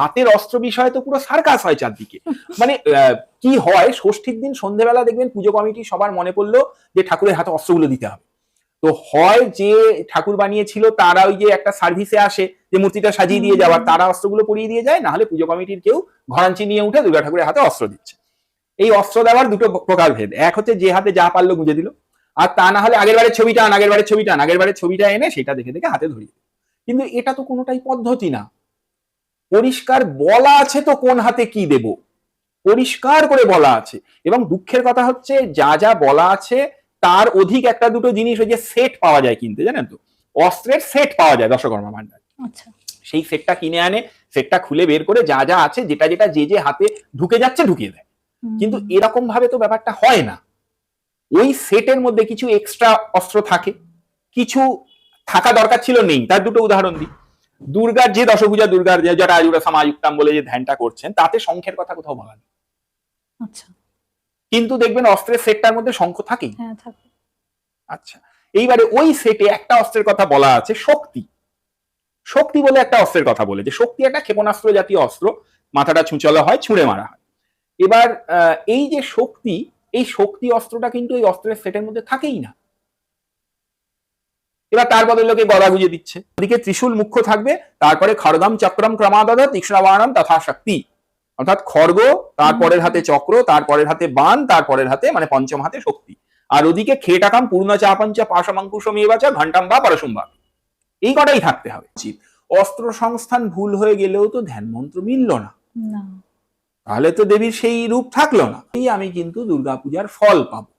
হাতের অস্ত্র বিষয়ে তো পুরো সার্কাস হয় চারদিকে। মানে কি হয়, ষষ্ঠীর দিন সন্ধেবেলা দেখবেন পুজো কমিটি সবার মনে পড়ল যে ঠাকুরের হাতে অস্ত্রগুলো দিতে হবে। তো হয় যে ঠাকুর বানিয়েছিল, তারা ওই যে একটা সার্ভিসে আসে যে মূর্তিটা সাজিয়ে দিয়ে যাওয়ার, তারা অস্ত্রগুলো পরিয়ে দিয়ে যায় না হলে পুজো কমিটির কেউ ঘরাঞ্চি নিয়ে উঠে দুর্গা ঠাকুরের হাতে অস্ত্র দিচ্ছে। এই অস্ত্র দেওয়ার দুটো প্রকারভেদ এক হচ্ছে যে হাতে যা পারল গুঁজে দিল, আর তা না হলে আগের বারের ছবিটা আন আগের বারের ছবিটা আন আগের বারের ছবিটা এনে সেটা দেখে দেখে হাতে ধরিয়ে। কিন্তু এটা তো কোনোটাই পদ্ধতি না। পরিষ্কার বলা আছে তো কোন হাতে কি দেব? পরিষ্কার করে বলা আছে। এবং দুঃখের কথা হচ্ছে যা যা বলা আছে তার অধিক একটা দুটো জিনিস ওই যে সেট পাওয়া যায় কিনতে জানেন তো? অস্ত্রের সেট পাওয়া যায় দশকর্মা ভান্ডার। আচ্ছা। সেই সেটটা কিনে আনে সেটটা খুলে বের করে যা যা আছে যেটা যেটা যে যে হাতে ঢুকে যাচ্ছে ঢুকিয়ে দেয়। কিন্তু এরকম ভাবে তো ব্যাপারটা হয় না। ওই সেটের মধ্যে কিছু এক্সট্রা অস্ত্র থাকে। কিছু থাকা দরকার ছিল নেই তার দুটো উদাহরণ দিই। দুর্গার যে দশভূজা দুর্গার যে যারা আয়ুরা সামায়ুক্তাম বলে যে ধ্যানটা করছেন তাতে শঙ্খের কথা কোথাও বলা নেই। আচ্ছা। কিন্তু দেখবেন অস্ত্রের সেটটার মধ্যে শঙ্খ থাকেই। হ্যাঁ থাকে। আচ্ছা এইবারে ওই সেটে একটা অস্ত্রের কথা বলা আছে শক্তি। শক্তি বলে একটা অস্ত্রের কথা বলে যে শক্তি একটা ক্ষেপণাস্ত্র জাতীয় অস্ত্র মাথাটা ছুঁচলা হয় ছুঁড়ে মারা হয়। এবার আহ, এই যে শক্তি এই শক্তি অস্ত্রটা কিন্তু এই অস্ত্রের সেটের মধ্যে থাকেই না। এবার তার বদলে লোকে গদা গুজে দিচ্ছে। ওদিকে ত্রিশূল মুখ্য থাকবে তারপরে খড়গম চক্রম ক্রমাদত তীক্ষ্ণবাণম তথা শক্তি অর্থাৎ খড়গ তারপরের হাতে চক্র তারপরের হাতে বান তারপরের হাতে মানে পঞ্চম হাতে শক্তি। আর ওদিকে খেটাকাম পূর্ণ চাপঞ্চ পাশমাঙ্কুশম এবাচা ঘন্টাম বা পরশুম্বা এই কটাই থাকতে হবে। উচিত। অস্ত্র সংস্থান ভুল হয়ে গেলেও তো ধ্যান মন্ত্র মিলল না। না। তাহলে তো দেবীর সেই রূপ থাকল না। এই আমি কিন্তু দুর্গাপূজার ফল পাবো।